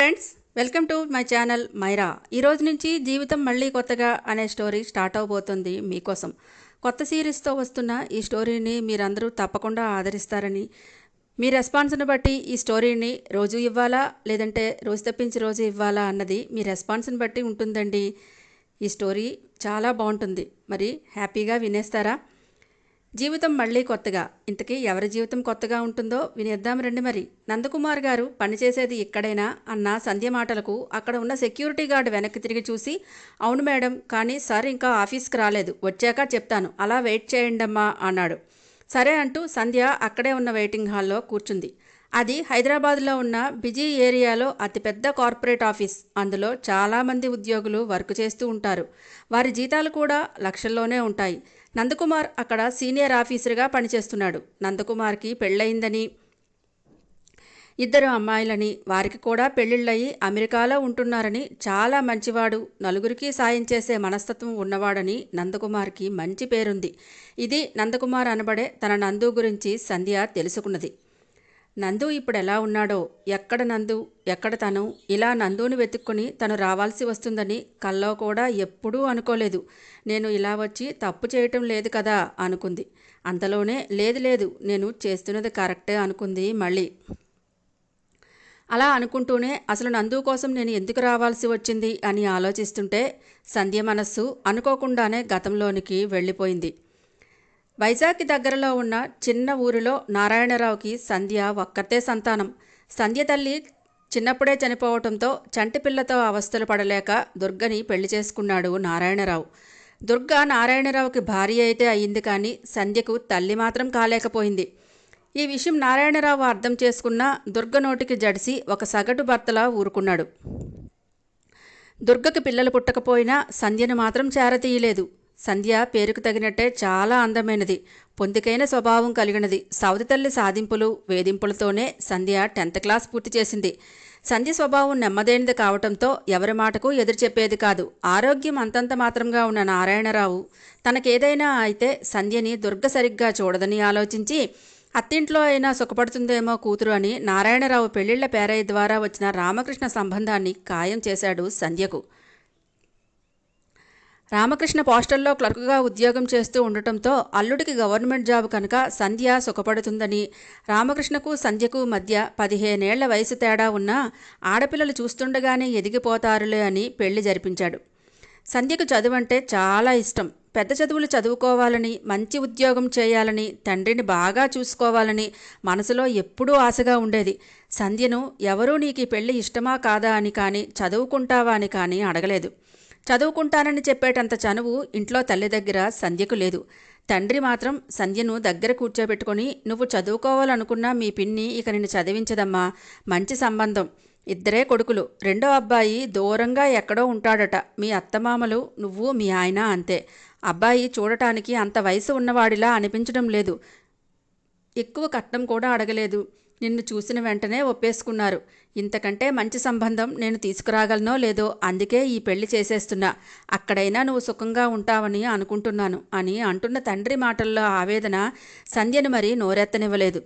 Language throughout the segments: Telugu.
Friends welcome to my channel Myra. ఈ రోజు నుంచి జీవితం మళ్ళీ కొత్తగా అనే స్టోరీ స్టార్ట్ అవబోతుంది మీకోసం. కొత్త సిరీస్తో వస్తున్న ఈ స్టోరీని మీరందరూ తప్పకుండా ఆదరిస్తారని మీ రెస్పాన్స్ని బట్టి ఈ స్టోరీని రోజు ఇవ్వాలా లేదంటే రోజు తప్పించి రోజు ఇవ్వాలా అన్నది మీ రెస్పాన్స్ని బట్టి ఉంటుందండి. ఈ స్టోరీ చాలా బాగుంటుంది. మరి హ్యాపీగా వినేస్తారా? జీవితం మళ్ళీ కొత్తగా. ఇంతకీ ఎవరి జీవితం కొత్తగా ఉంటుందో వినేద్దాం రండి మరి. నందకుమార్ గారు పనిచేసేది ఇక్కడైనా అన్న సంధ్య మాటలకు అక్కడ ఉన్న సెక్యూరిటీ గార్డ్ వెనక్కి తిరిగి చూసి అవును మేడం కానీ సార్ ఇంకా ఆఫీస్కి రాలేదు. వచ్చాక చెప్తాను. అలా వెయిట్ చేయండమ్మా అన్నాడు. సరే అంటూ సంధ్య అక్కడే ఉన్న వెయిటింగ్ హాల్లో కూర్చుంది. అది హైదరాబాద్లో ఉన్న బిజీ ఏరియాలో అతిపెద్ద కార్పొరేట్ ఆఫీస్. అందులో చాలామంది ఉద్యోగులు వర్క్ చేస్తూ ఉంటారు. వారి జీతాలు కూడా లక్షల్లోనే ఉంటాయి. నందకుమార్ అక్కడ సీనియర్ ఆఫీసర్గా పనిచేస్తున్నాడు. నందకుమార్కి పెళ్ళయిందని ఇద్దరు అమ్మాయిలని వారికి కూడా పెళ్ళిళ్ళయి అమెరికాలో ఉంటున్నారని చాలా మంచివాడు. నలుగురికి సాయం చేసే మనస్తత్వం ఉన్నవాడని నందకుమార్కి మంచి పేరుంది. ఇది నందకుమార్ అనబడే తన నందు గురించి సంధ్య తెలుసుకున్నది. నందు ఇప్పుడు ఎలా ఉన్నాడో ఎక్కడ నందు ఎక్కడ తను ఇలా నందుని వెతుక్కుని తను రావాల్సి వస్తుందని కల్లో కూడా ఎప్పుడూ అనుకోలేదు. నేను ఇలా వచ్చి తప్పు చేయటం లేదు కదా అనుకుంది. అంతలోనే లేదు లేదు నేను చేస్తున్నది కరెక్టే అనుకుంది మళ్ళీ. అలా అనుకుంటూనే అసలు నందు కోసం నేను ఎందుకు రావాల్సి వచ్చింది అని ఆలోచిస్తుంటే సంధ్య మనస్సు అనుకోకుండానే గతంలోనికి వెళ్ళిపోయింది. వైజాగ్కి దగ్గరలో ఉన్న చిన్న ఊరిలో నారాయణరావుకి సంధ్య ఒక్కతే సంతానం. సంధ్య తల్లి చిన్నప్పుడే చనిపోవటంతో చంటి పిల్లతో అవస్థలు పడలేక దుర్గని పెళ్ళి చేసుకున్నాడు నారాయణరావు. దుర్గ నారాయణరావుకి భార్య అయితే అయింది కానీ సంధ్యకు తల్లి మాత్రం కాలేకపోయింది. ఈ విషయం నారాయణరావు అర్థం చేసుకున్న దుర్గ నోటికి జడిసి ఒక సగటు భర్తలా ఊరుకున్నాడు. దుర్గకు పిల్లలు పుట్టకపోయినా సంధ్యను మాత్రం చేరతీయలేదు. సంధ్య పేరుకు తగినట్టే చాలా అందమైనది. పొందికైన స్వభావం కలిగినది. సౌది తల్లి సాధింపులు వేధింపులతోనే సంధ్య టెన్త్ క్లాస్ పూర్తి చేసింది. సంధ్య స్వభావం నెమ్మదైనది కావటంతో ఎవరి మాటకు ఎదురు చెప్పేది కాదు. ఆరోగ్యం అంతంత మాత్రంగా ఉన్న నారాయణరావు తనకేదైనా అయితే సంధ్యని దుర్గ సరిగ్గా చూడదని ఆలోచించి అత్తింట్లో అయినా సుఖపడుతుందేమో కూతురు అని నారాయణరావు పెళ్ళిళ్ళ పేరయ్య ద్వారా వచ్చిన రామకృష్ణ సంబంధాన్ని ఖాయం చేశాడు సంధ్యకు. రామకృష్ణ పోస్టల్లో క్లర్క్గా ఉద్యోగం చేస్తూ ఉండటంతో అల్లుడికి గవర్నమెంట్ జాబ్ కనుక సంధ్య సుఖపడుతుందని రామకృష్ణకు సంధ్యకు మధ్య పదిహేనేళ్ళ వయసు తేడా ఉన్నా ఆడపిల్లలు చూస్తుండగానే ఎదిగిపోతారులే అని పెళ్ళి జరిపించాడు. సంధ్యకు చదువంటే చాలా ఇష్టం. పెద్ద చదువులు చదువుకోవాలని మంచి ఉద్యోగం చేయాలని తండ్రిని బాగా చూసుకోవాలని మనసులో ఎప్పుడూ ఆశగా ఉండేది. సంధ్యను ఎవరూ నీకు పెళ్ళి ఇష్టమా కాదా అని కానీ చదువుకుంటావా అని కానీ అడగలేదు. చదువుకుంటానని చెప్పేటంత చనువు ఇంట్లో తల్లి దగ్గర సంధ్యకు లేదు. తండ్రి మాత్రం సంధ్యను దగ్గర కూర్చోబెట్టుకొని నువ్వు చదువుకోవాలనుకున్నా మీ పిన్ని ఇక నిన్ను చదివించదమ్మా. మంచి సంబంధం. ఇద్దరే కొడుకులు. రెండో అబ్బాయి దూరంగా ఎక్కడో ఉంటాడట. మీ అత్తమామలు నువ్వు మీ ఆయన అంతే. అబ్బాయి చూడటానికి అంత వయసు ఉన్నవాడిలా అనిపించడం లేదు. ఎక్కువ కట్నం కూడా అడగలేదు. నిన్ను చూసిన వెంటనే ఒప్పేసుకున్నారు. ఇంతకంటే మంచి సంబంధం నేను తీసుకురాగలనో లేదో అందుకే ఈ పెళ్ళి చేసేస్తున్నా. అక్కడైనా నువ్వు సుఖంగా ఉంటావని అనుకుంటున్నాను అని అంటున్న తండ్రి మాటల్లో ఆవేదన సంధ్యను మరి నోరెత్తనివ్వలేదు.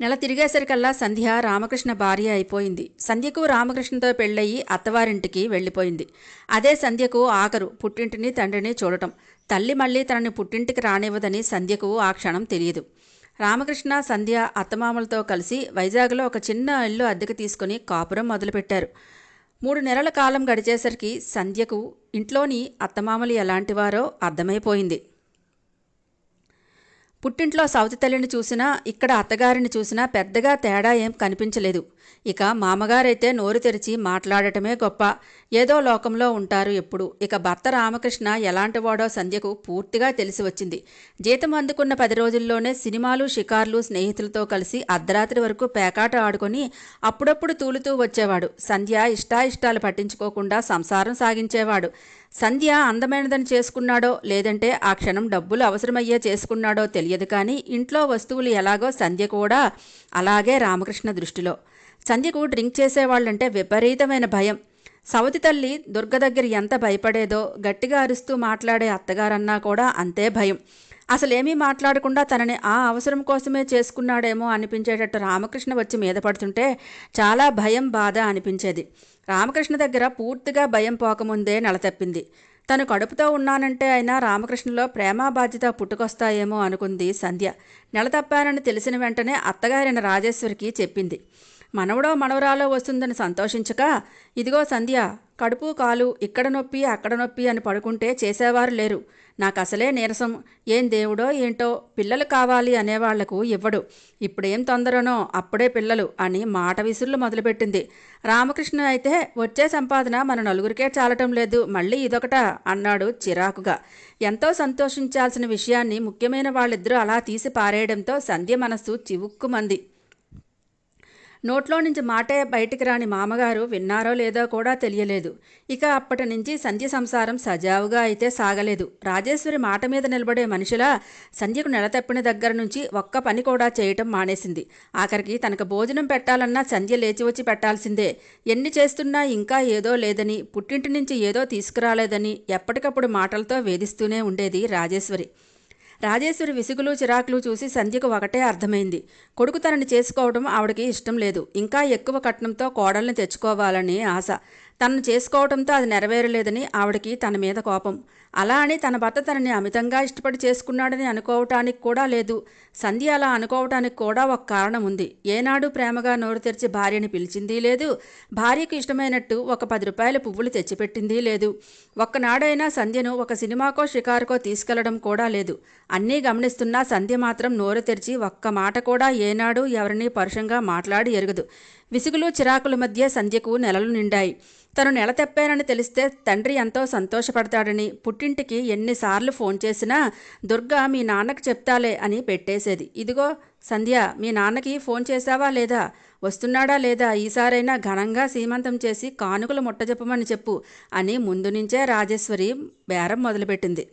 నెల తిరిగేసరికల్లా సంధ్య రామకృష్ణ భార్య అయిపోయింది. సంధ్యకు రామకృష్ణతో పెళ్ళయి అత్తవారింటికి వెళ్ళిపోయింది. అదే సంధ్యకు ఆఖరు పుట్టింటిని తండ్రిని చూడటం. తల్లి మళ్ళీ తనని పుట్టింటికి రానివ్వదని సంధ్యకు ఆ క్షణం తెలియదు. రామకృష్ణ సంధ్య అత్తమామలతో కలిసి వైజాగ్లో ఒక చిన్న ఇల్లు అద్దెకు తీసుకుని కాపురం మొదలుపెట్టారు. మూడు నెలల కాలం గడిచేసరికి సంధ్యకు ఇంట్లోని అత్తమామలు ఎలాంటివారో అర్థమైపోయింది. పుట్టింట్లో సౌతి తల్లిని చూసినా ఇక్కడ అత్తగారిని చూసినా పెద్దగా తేడా ఏం కనిపించలేదు. ఇక మామగారైతే నోరు తెరిచి మాట్లాడటమే గొప్ప. ఏదో లోకంలో ఉంటారు ఎప్పుడు. ఇక భర్త రామకృష్ణ ఎలాంటివాడో సంధ్యకు పూర్తిగా తెలిసి వచ్చింది. జీతం అందుకున్న పది రోజుల్లోనే సినిమాలు షికార్లు స్నేహితులతో కలిసి అర్ధరాత్రి వరకు పేకాట ఆడుకొని అప్పుడప్పుడు తూలుతూ వచ్చేవాడు. సంధ్య ఇష్టాయిష్టాలు పట్టించుకోకుండా సంసారం సాగించేవాడు. సంధ్య అందమైనదని చేసుకున్నాడో లేదంటే ఆ క్షణం డబ్బులు అవసరమయ్యే చేసుకున్నాడో తెలియదు కానీ ఇంట్లో వస్తువులు ఎలాగో సంధ్య కూడా అలాగే రామకృష్ణ దృష్టిలో. సంధ్యకు డ్రింక్ చేసేవాళ్ళంటే విపరీతమైన భయం. సవతి తల్లి దుర్గ దగ్గర ఎంత భయపడేదో గట్టిగా అరుస్తూ మాట్లాడే అత్తగారన్నా కూడా అంతే భయం. అసలేమీ మాట్లాడకుండా తనని ఆ అవసరం కోసమే చేసుకున్నాడేమో అనిపించేటట్టు రామకృష్ణ వచ్చి మీద పడుతుంటే చాలా భయం బాధ అనిపించేది. రామకృష్ణ దగ్గర పూర్తిగా భయం పోకముందే నెలతప్పింది. తను కడుపుతో ఉన్నానంటే అయినా రామకృష్ణలో ప్రేమ బాధ్యత పుట్టుకొస్తాయేమో అనుకుంది సంధ్య. నెల తప్పానని తెలిసిన వెంటనే అత్తగారైన రాజేశ్వరికి చెప్పింది. మనవడో మనవరాలో వస్తుందని సంతోషించక ఇదిగో సంధ్య కడుపు కాలు ఇక్కడ నొప్పి అక్కడ నొప్పి అని పడుకుంటే చేసేవారు లేరు. నాకు అసలే నీరసం. ఏం దేవుడో ఏంటో పిల్లలు కావాలి అనేవాళ్ళకు ఇవ్వడు. ఇప్పుడేం తొందరనో అప్పుడే పిల్లలు అని మాట విసురులు మొదలుపెట్టింది. రామకృష్ణ అయితే వచ్చే సంపాదన మన నలుగురికే చాలటం లేదు మళ్ళీ ఇదొకట అన్నాడు చిరాకుగా. ఎంతో సంతోషించాల్సిన విషయాన్ని ముఖ్యమైన వాళ్ళిద్దరూ అలా తీసి పారేయడంతో సంధ్య మనస్సు చివుక్కుమంది. నోట్లో నుంచి మాటే బయటికి రాని మామగారు విన్నారో లేదో కూడా తెలియలేదు. ఇక అప్పటి నుంచి సంధ్య సంసారం సజావుగా అయితే సాగలేదు. రాజేశ్వరి మాట మీద నిలబడే మనిషిలా సంధ్యకు నెల తప్పిన దగ్గర నుంచి ఒక్క పని కూడా చేయటం మానేసింది. ఆఖరికి తనకు భోజనం పెట్టాలన్నా సంధ్య లేచి వచ్చి పెట్టాల్సిందే. ఎన్ని చేస్తున్నా ఇంకా ఏదో లేదని పుట్టింటి నుంచి ఏదో తీసుకురాలేదని ఎప్పటికప్పుడు మాటలతో వేధిస్తూనే ఉండేది రాజేశ్వరి. రాజేశ్వరి విసుగులు చిరాకులు చూసి సంధ్యకు ఒకటే అర్థమైంది. కొడుకు తనని చేసుకోవడం ఆవిడకి ఇష్టం లేదు. ఇంకా ఎక్కువ కట్నంతో కోడల్ని తెచ్చుకోవాలని ఆశ. తనను చేసుకోవడంతో అది నెరవేరలేదని ఆవిడకి తన మీద కోపం. అలా అని తన భర్త తనని అమితంగా ఇష్టపడి చేసుకున్నాడని అనుకోవటానికి కూడా లేదు. సంధ్య అలా అనుకోవటానికి కూడా ఒక కారణం ఉంది ఏనాడు ప్రేమగా నోరు తెరిచి భార్యని పిలిచింది లేదు. భార్యకు ఇష్టమైనట్టు ఒక పది రూపాయల పువ్వులు తెచ్చిపెట్టింది లేదు. ఒక్కనాడైనా సంధ్యను ఒక సినిమాకో షికారుకో తీసుకెళ్ళడం కూడా లేదు. అన్నీ గమనిస్తున్నా సంధ్య మాత్రం నోరు తెరిచి ఒక్క మాట కూడా ఏనాడు ఎవరిని పరుషంగా మాట్లాడి ఎరగదు. విసుగులు చిరాకుల మధ్య సంధ్యకు నెలలు నిండాయి. తను నెల తెప్పానని తెలిస్తే తండ్రి ఎంతో సంతోషపడతాడని పుట్టింటికి ఎన్నిసార్లు ఫోన్ చేసినా దుర్గా మీ నాన్నకు చెప్తాలే అని పెట్టేసేది. ఇదిగో సంధ్య మీ నాన్నకి ఫోన్ చేశావా లేదా? వస్తున్నాడా లేదా? ఈసారైనా ఘనంగా సీమంతం చేసి కానుకలు ముట్టజెప్పమని చెప్పు అని ముందు నుంచే రాజేశ్వరి బేరం మొదలుపెట్టింది.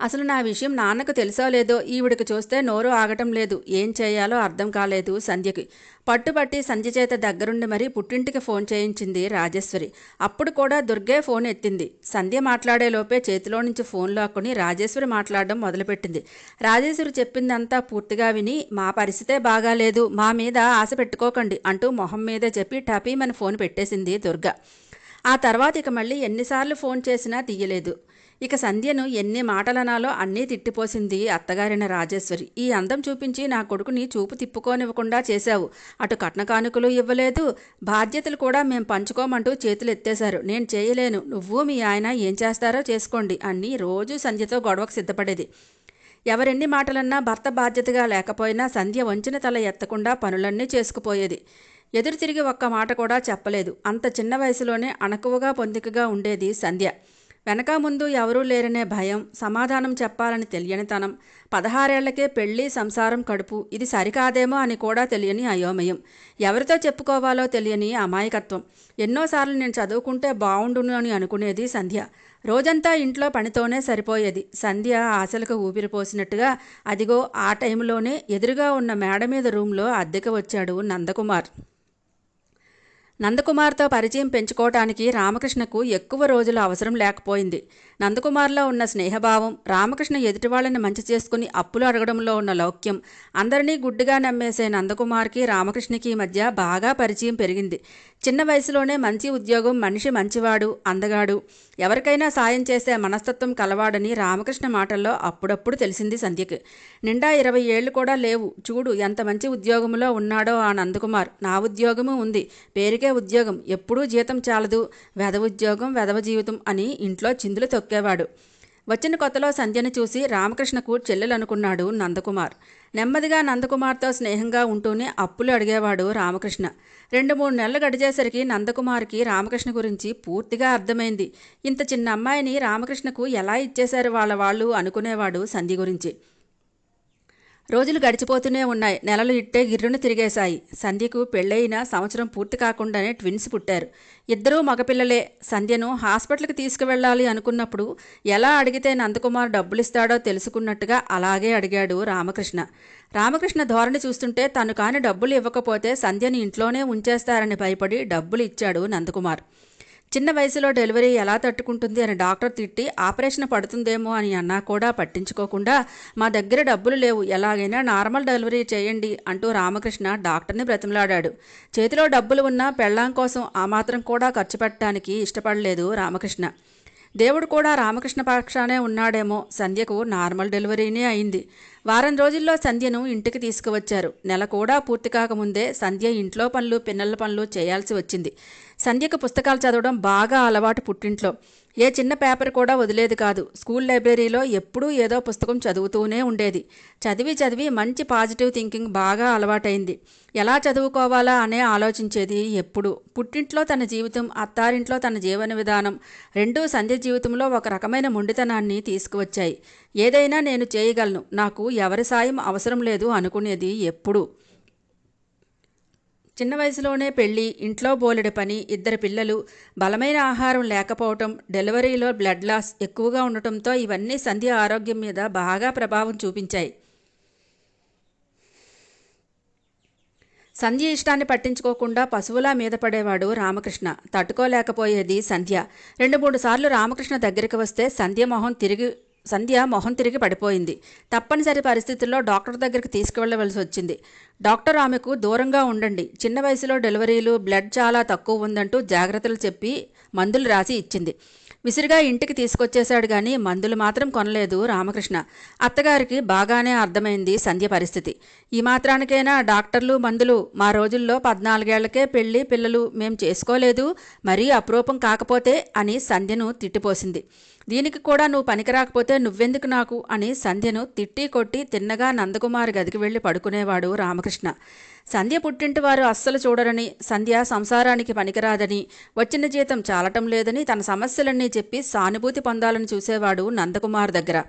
అసలు నా విషయం నాన్నకు తెలుసో లేదో ఈవిడికి చూస్తే నోరు ఆగటం లేదు. ఏం చేయాలో అర్థం కాలేదు సంధ్యకి. పట్టుబట్టి సంధ్య చేత దగ్గరుండి మరీ పుట్టింటికి ఫోన్ చేయించింది రాజేశ్వరి. అప్పుడు కూడా దుర్గే ఫోన్ ఎత్తింది. సంధ్య మాట్లాడేలోపే చేతిలో నుంచి ఫోన్ లాక్కుని రాజేశ్వరి మాట్లాడడం మొదలుపెట్టింది. రాజేశ్వరి చెప్పిందంతా పూర్తిగా విని మా పరిస్థితే బాగాలేదు. మా మీద ఆశ పెట్టుకోకండి అంటూ మొహం మీదే చెప్పి టపీమని ఫోన్ పెట్టేసింది దుర్గా. ఆ తర్వాత ఇక మళ్ళీ ఎన్నిసార్లు ఫోన్ చేసినా తీయలేదు. ఇక సంధ్యను ఎన్ని మాటలనాలో అన్నీ తిట్టిపోసింది అత్తగారిన రాజేశ్వరి. ఈ అందం చూపించి నా కొడుకుని చూపు తిప్పుకోనివ్వకుండా చేశావు. అటు కట్న కానుకలు ఇవ్వలేదు. బాధ్యతలు కూడా మేం పంచుకోమంటూ చేతులు ఎత్తేశారు. నేను చేయలేను. నువ్వు మీ ఆయన ఏం చేస్తారో చేసుకోండి అన్నీ రోజు సంధ్యతో గొడవకు సిద్ధపడేది. ఎవరెన్ని మాటలన్నా భర్త బాధ్యతగా లేకపోయినా సంధ్య వంచిన తల ఎత్తకుండా పనులన్నీ చేసుకుపోయేది. ఎదురు తిరిగి ఒక్క మాట కూడా చెప్పలేదు. అంత చిన్న వయసులోనే అణకువగా పొందికగా ఉండేది సంధ్య. వెనక ముందు ఎవరూ లేరనే భయం సమాధానం చెప్పాలని తెలియనితనం పదహారేళ్ళకే పెళ్ళి సంసారం కడుపు. ఇది సరికాదేమో అని కూడా తెలియని అయోమయం. ఎవరితో చెప్పుకోవాలో తెలియని అమాయకత్వం. ఎన్నోసార్లు నేను చదువుకుంటే బాగుండును అని అనుకునేది సంధ్య. రోజంతా ఇంట్లో పనితోనే సరిపోయేది. సంధ్య ఆశలకు ఊపిరిపోసినట్టుగా అదిగో ఆ టైంలోనే ఎదురుగా ఉన్న మేడ మీద రూమ్లో అద్దెకు వచ్చాడు నందకుమార్. నందకుమార్తో పరిచయం పెంచుకోవటానికి రామకృష్ణకు ఎక్కువ రోజులు అవసరం లేకపోయింది. నందకుమార్లో ఉన్న స్నేహభావం రామకృష్ణ ఎదుటి వాళ్ళని మంచి చేసుకుని అప్పులు అడగడంలో ఉన్న లౌక్యం అందరినీ గుడ్డుగా నమ్మేసే నందకుమార్కి రామకృష్ణకి మధ్య బాగా పరిచయం పెరిగింది. చిన్న వయసులోనే మంచి ఉద్యోగం మనిషి మంచివాడు అందగాడు. ఎవరికైనా సాయం చేసే మనస్తత్వం కలవాడని రామకృష్ణ మాటల్లో అప్పుడప్పుడు తెలిసింది సంధ్యకి. నిండా ఇరవై ఏళ్ళు కూడా లేవు. చూడు ఎంత మంచి ఉద్యోగంలో ఉన్నాడో ఆ నందకుమార్. నా ఉద్యోగము ఉంది. పేరుకే ఉద్యోగం. ఎప్పుడూ జీతం చాలదు. వెధ ఉద్యోగం వెధవ జీవితం అని ఇంట్లో చిందులు తొక్కేవాడు. వచ్చిన కొత్తలో సంధ్యను చూసి రామకృష్ణకు చెల్లెలనుకున్నాడు నందకుమార్. నెమ్మదిగా నందకుమార్తో స్నేహంగా ఉంటూనే అప్పులు అడిగేవాడు రామకృష్ణ. రెండు మూడు నెలలు గడిచేసరికి నందకుమార్కి రామకృష్ణ గురించి పూర్తిగా అర్థమైంది. ఇంత చిన్న అమ్మాయిని రామకృష్ణకు ఎలా ఇచ్చేశారు వాళ్ళ వాళ్ళు అనుకునేవాడు సంధి గురించి. రోజులు గడిచిపోతూనే ఉన్నాయి. నెలలు ఇట్టే గిర్రును తిరిగేశాయి. సంధ్యకు పెళ్ళయిన సంవత్సరం పూర్తి కాకుండానే ట్విన్స్ పుట్టారు. ఇద్దరూ మగపిల్లలే. సంధ్యను హాస్పిటల్కి తీసుకువెళ్ళాలి అనుకున్నప్పుడు ఎలా అడిగితే నందకుమార్ డబ్బులిస్తాడో తెలుసుకున్నట్టుగా అలాగే అడిగాడు రామకృష్ణ. రామకృష్ణ ధోరణి చూస్తుంటే తను కాని డబ్బులు ఇవ్వకపోతే సంధ్యని ఇంట్లోనే ఉంచేస్తారని భయపడి డబ్బులు ఇచ్చాడు నందకుమార్. చిన్న వయసులో డెలివరీ ఎలా తట్టుకుంటుంది అని డాక్టర్ తిట్టి ఆపరేషన్ పడుతుందేమో అని అన్నా కూడా పట్టించుకోకుండా మా దగ్గర డబ్బులు లేవు ఎలాగైనా నార్మల్ డెలివరీ చేయండి అంటూ రామకృష్ణ డాక్టర్ని బ్రతిమలాడాడు. చేతిలో డబ్బులు ఉన్న పెళ్ళాం కోసం ఆ మాత్రం కూడా ఖర్చు పెట్టడానికి ఇష్టపడలేదు రామకృష్ణ. దేవుడు కూడా రామకృష్ణ పక్షానే ఉన్నాడేమో. సంధ్యకు నార్మల్ డెలివరీనే అయింది. వారం రోజుల్లో సంధ్యను ఇంటికి తీసుకువచ్చారు. నెల కూడా పూర్తి కాకముందే సంధ్య ఇంట్లో పనులు పిన్నెల పనులు చేయాల్సి వచ్చింది. సంధ్యకు పుస్తకాలు చదవడం బాగా అలవాటు పుట్టింట్లో. ఏ చిన్న పేపర్ కూడా వదిలేది కాదు. స్కూల్ లైబ్రరీలో ఎప్పుడూ ఏదో పుస్తకం చదువుతూనే ఉండేది. చదివి చదివి మంచి పాజిటివ్ థింకింగ్ బాగా అలవాటైంది. ఎలా చదువుకోవాలా అనే ఆలోచించేది ఎప్పుడు. పుట్టింట్లో తన జీవితం అత్తారింట్లో తన జీవన విధానం రెండూ సంధ్య జీవితంలో ఒక రకమైన మొండితనాన్ని తీసుకువచ్చాయి. ఏదైనా నేను చేయగలను. నాకు ఎవరి సాయం అవసరం లేదు అనుకునేది ఎప్పుడు. చిన్న వయసులోనే పెళ్ళి ఇంట్లో బోలెడు పని ఇద్దరు పిల్లలు బలమైన ఆహారం లేకపోవటం డెలివరీలో బ్లడ్ లాస్ ఎక్కువగా ఉండటంతో ఇవన్నీ సంధ్య ఆరోగ్యం మీద బాగా ప్రభావం చూపించాయి. సంధ్య ఇష్టాన్ని పట్టించుకోకుండా పశువులా మీద పడేవాడు రామకృష్ణ. తట్టుకోలేకపోయేది సంధ్య. రెండు మూడు సార్లు రామకృష్ణ దగ్గరికి వస్తే సంధ్య మొహం తిరిగి సంధ్య మొహం తిరిగి పడిపోయింది. తప్పనిసరి పరిస్థితుల్లో డాక్టర్ దగ్గరికి తీసుకువెళ్ళవలసి వచ్చింది. డాక్టర్ ఆమెకు దూరంగా ఉండండి. చిన్న వయసులో డెలివరీలు బ్లడ్ చాలా తక్కువ ఉందంటూ జాగ్రత్తలు చెప్పి మందులు రాసి ఇచ్చింది. విసిరిగా ఇంటికి తీసుకొచ్చేశాడు కానీ మందులు మాత్రం కొనలేదు రామకృష్ణ. అత్తగారికి బాగానే అర్థమైంది సంధ్య పరిస్థితి. ఈ మాత్రానికైనా డాక్టర్లు మందులు మా రోజుల్లో పద్నాలుగేళ్ళకే పెళ్ళి పిల్లలు మేం చేసుకోలేదు మరీ అప్రూపం కాకపోతే అని సంధ్యను తిట్టిపోసింది. దీనికి కూడా నువ్వు పనికిరాకపోతే నువ్వెందుకు నాకు? అని సంధ్యను తిట్టి కొట్టి తిన్నగా నందకుమారి గదికి వెళ్ళి పడుకునేవాడు రామకృష్ణ. సంధ్య పుట్టింటి వారు అస్సలు చూడరని సంధ్య సంసారానికి పనికిరాదని వచ్చిన జీతం చాలటం లేదని తన సమస్యలన్నీ చెప్పి సానుభూతి పొందాలని చూసేవాడు నందకుమార్ దగ్గర.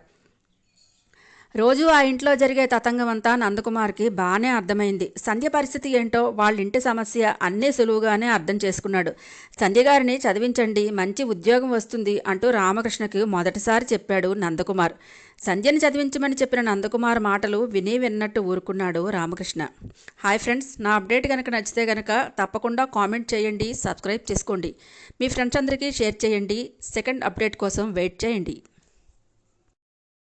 రోజు ఆ ఇంట్లో జరిగే తతంగమంతా నందకుమార్కి బాగానే అర్థమైంది. సంధ్య పరిస్థితి ఏంటో వాళ్ళ ఇంటి సమస్య అన్నీ సులువుగానే అర్థం చేసుకున్నాడు. సంధ్య గారిని చదివించండి మంచి ఉద్యోగం వస్తుంది అంటూ రామకృష్ణకి మొదటిసారి చెప్పాడు నందకుమార్. సంధ్యని చదివించమని చెప్పిన నందకుమార్ మాటలు విని విన్నట్టు ఊరుకున్నాడు రామకృష్ణ. హాయ్ ఫ్రెండ్స్ నా అప్డేట్ కనుక నచ్చితే కనుక తప్పకుండా కామెంట్ చేయండి సబ్స్క్రైబ్ చేసుకోండి. మీ ఫ్రెండ్స్ అందరికీ షేర్ చేయండి సెకండ్ అప్డేట్ కోసం వెయిట్ చేయండి.